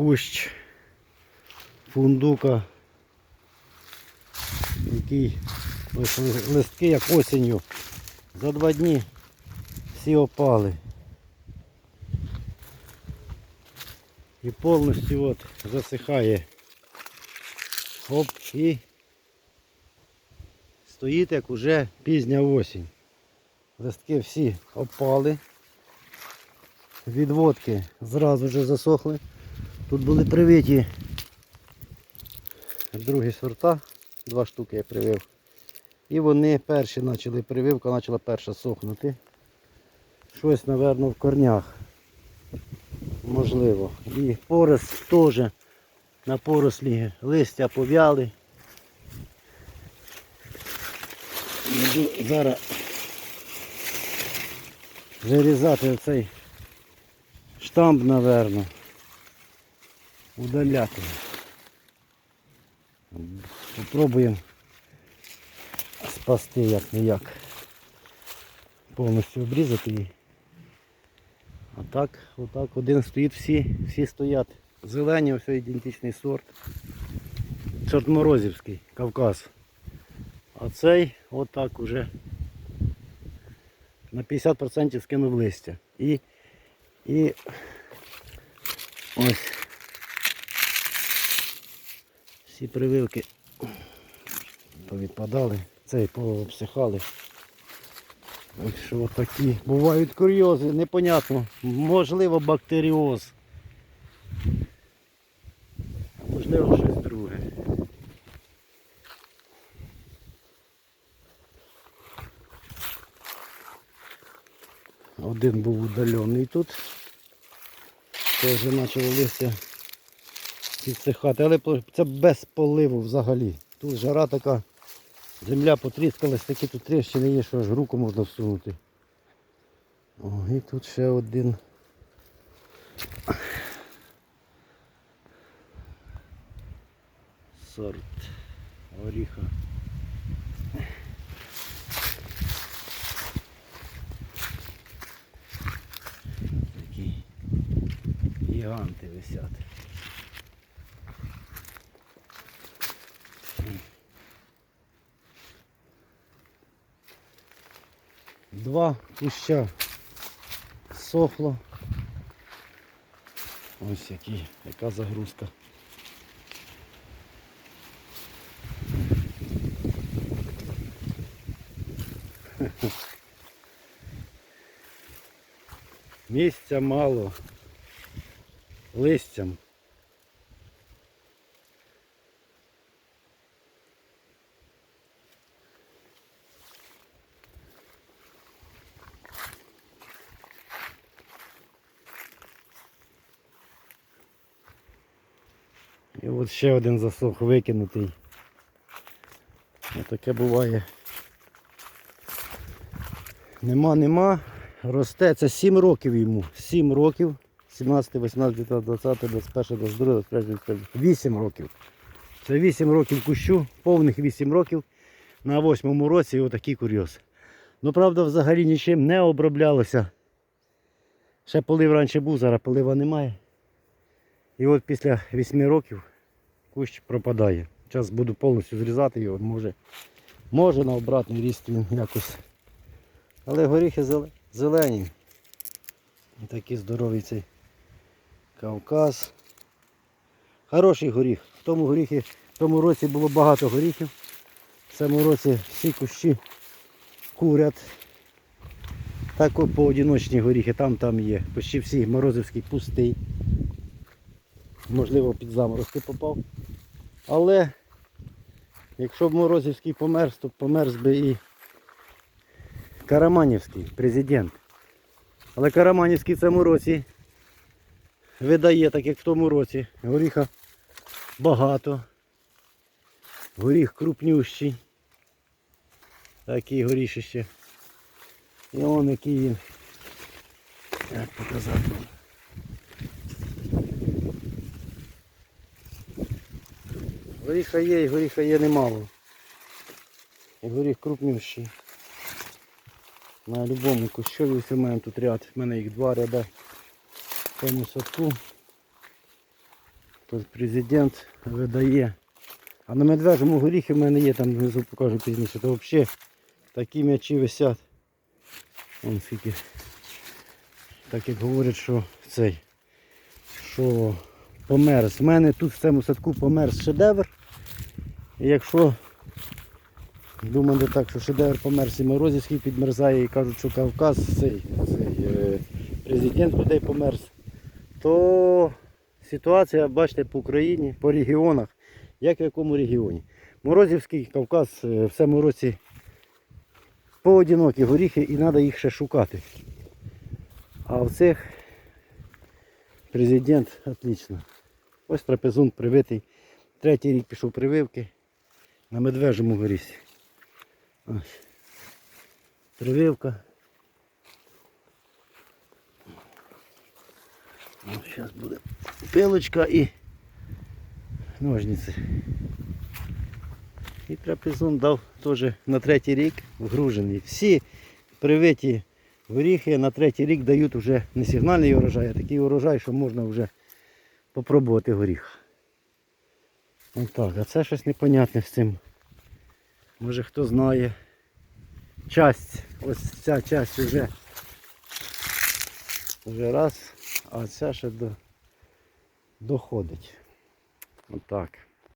кущ фундука, який листки як осінню. За два дні всі опали. І повністю от засихає. Оп, і стоїть як уже пізня осінь. Листки всі опали. Відводки зразу вже засохли. Тут були привиті другі сорта, два штуки я привив. І вони перші почали прививка, почала перша сохнути. Щось, напевно, в корнях. Можливо. І порос теж на порослі листя пов'яли. Зараз вирізати оцей штамп, напевно. Удаляти. Попробуємо спасти як не як. Повністю обрізати її. А так, отак один стоїть, всі, всі стоять. Зелені, ось ідентичний сорт. Сорт Морозівський, Кавказ. А цей отак уже на 50% скинув листя. І, і ось всі прививки повідпадали, цей пообсихали. Так що такі бувають курйози, непонятно. Можливо бактеріоз. Можливо щось друге. Один був удалений тут. Теж почало листя підсихати, але це без поливу взагалі. Тут жара така, земля потріскалась, такі тут тріщини є, що аж руку можна всунути. О, і тут ще один. Сорт горіха. Такі гіганти висять. Два куща сохло. Ось які, яка загрузка. Місця мало. Листям. І от ще один засох викинутий. Таке буває. Нема, нема. Росте, це 7 років йому. 7 років. 17, 18, 20, 21, 22, 23, 24. 8 років. Це 8 років кущу, повних 8 років. На 8 році отакий курйоз. Ну, правда, взагалі нічим не оброблялося. Ще полив раніше був, зараз полива немає. І от після 8 років кущ пропадає. Зараз буду повністю зрізати його, може, може на обратний ріст він якось. Але горіхи зеле- зелені. Такий здоровий цей Кавказ. Хороший горіх. В тому горіхі, в тому році було багато горіхів. В цьому році всі кущі курять. Так от поодиночні горіхи, там там є. Почти всі морозивський пустий. Можливо, під заморозки попав. Але якщо б Морозівський померз, то померз би і Караманівський президент. Але Караманівський в цьому році видає, так як в тому році. Горіха багато. Горіх крупнющий. Такий горішище. І он який він. Як показати. Горіха є і горіха є немало. І горіх крупнющий. На любому кущові у мене тут ряд. У мене їх два ряда в цьому садку. Тут президент видає. А на медвежому горіхі в мене є, там внизу покажу пізніше, то взагалі такі м'ячі висять. Вон скільки. Так як говорять, що цей, що померз. У мене тут в цьому садку померз шедевр. Якщо думати так, що шедевр і Морозівський підмерзає і кажуть, що Кавказ цей, цей е, президент людей померз, то ситуація, бачите, по Україні, по регіонах, як в якому регіоні. Морозівський Кавказ е, в цьому році поодинокі горіхи і треба їх ще шукати. А в цих президент отлично. Ось трапезун привитий. Третій рік пішов прививки на медвежому горісі. Ось. Прививка. Зараз буде пилочка і ножниці. І трапезун дав теж на третій рік вгружений. Всі привиті горіхи на третій рік дають вже не сигнальний урожай, а такий урожай, що можна вже попробувати горіх. Отак, а це щось непонятне з цим. Може хто знає. Часть, ось ця часть вже, вже раз, а ця ще до, доходить. Отак.